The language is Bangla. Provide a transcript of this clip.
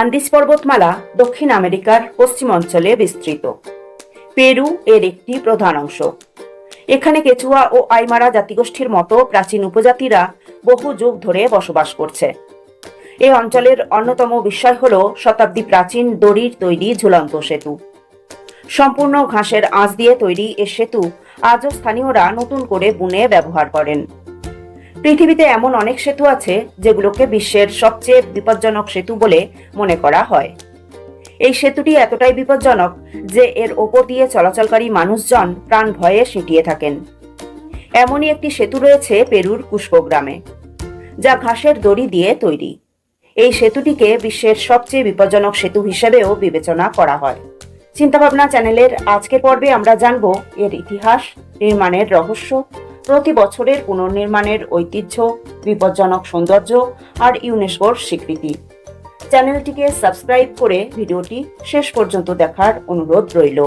আন্দিস পর্বতমালা দক্ষিণ আমেরিকার পশ্চিম অঞ্চলে বিস্তৃত। পেরু এর একটি প্রধান অংশ। এখানে কেচুয়া ও আইমারা জাতিগোষ্ঠীর মতো প্রাচীন উপজাতিরা বহু যুগ ধরে বসবাস করছে। এই অঞ্চলের অন্যতম বিষয় হল শতাব্দী প্রাচীন দড়ির তৈরি ঝুলন্ত সেতু। সম্পূর্ণ ঘাসের আঁচ দিয়ে তৈরি এ সেতু আজও স্থানীয়রা নতুন করে বুনে ব্যবহার করেন। পৃথিবীতে এমন অনেক সেতু আছে যেগুলোকে বিশ্বের সবচেয়ে বিপজ্জনক সেতু বলে মনে করা হয়। এই সেতুটি এতটাই বিপজ্জনক যে এর ওপর দিয়ে চলাচলকারী মানুষজন প্রাণ ভয়ে সিঁটিয়ে থাকেন। এমনই একটি সেতু রয়েছে পেরুর কুষ্প গ্রামে, যা ঘাসের দড়ি দিয়ে তৈরি। এই সেতুটিকে বিশ্বের সবচেয়ে বিপজ্জনক সেতু হিসেবেও বিবেচনা করা হয়। চিন্তাভাবনা চ্যানেলের আজকের পর্বে আমরা জানব এর ইতিহাস, নির্মাণের রহস্য প্রতি বছরের পুনর্নির্মাণের ঐতিহ্য, বিপজ্জনক সৌন্দর্য আর ইউনেস্কোর স্বীকৃতি। চ্যানেলটিকে সাবস্ক্রাইব করে ভিডিওটি শেষ পর্যন্ত দেখার অনুরোধ রইল।